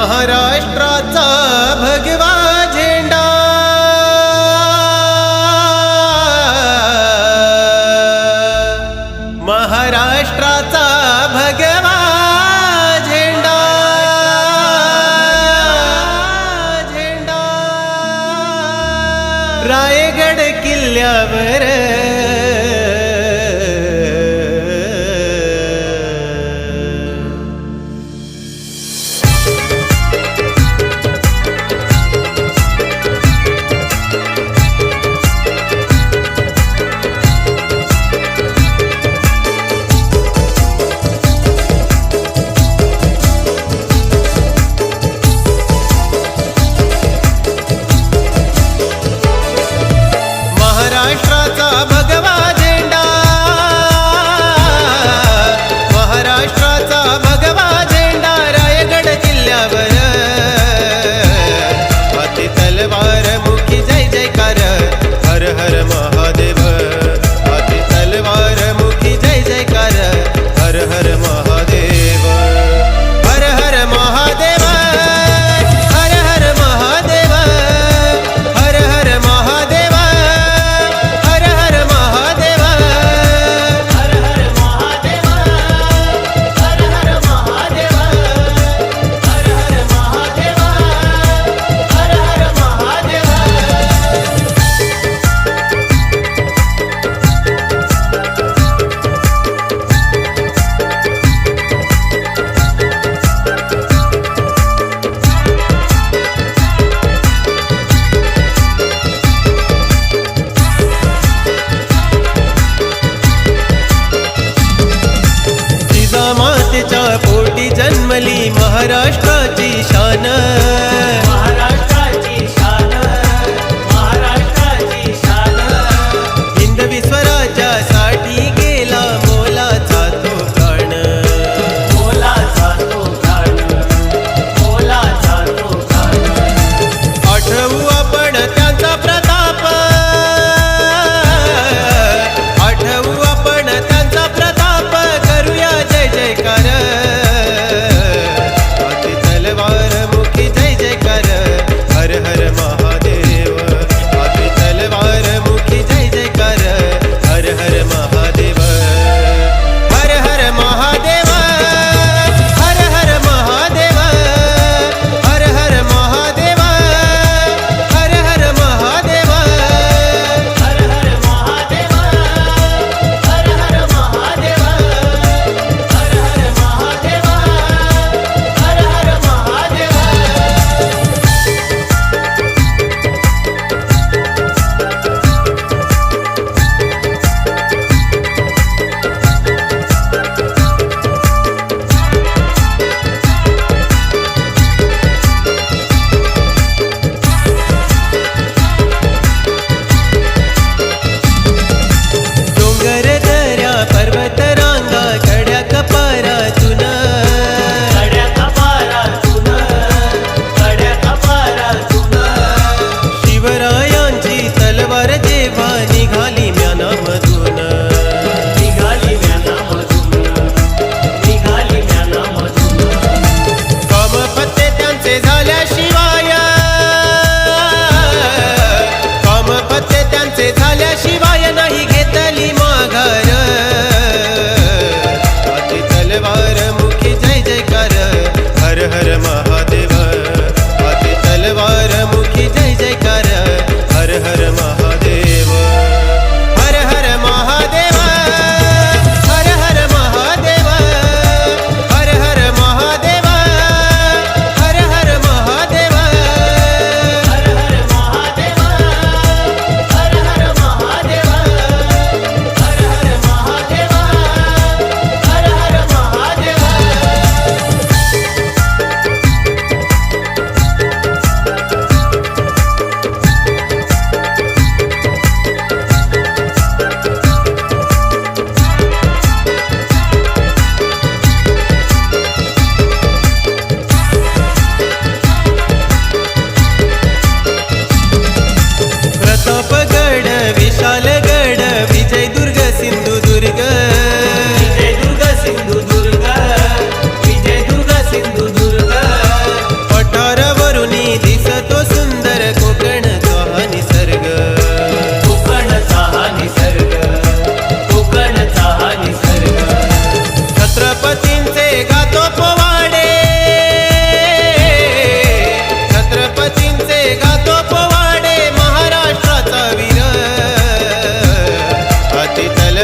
महाराष्ट्राचा भगवा झेंडा. महाराष्ट्राचा भगवा झेंडा. झेंडा रायगड किल्ल्यावर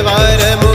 var mı?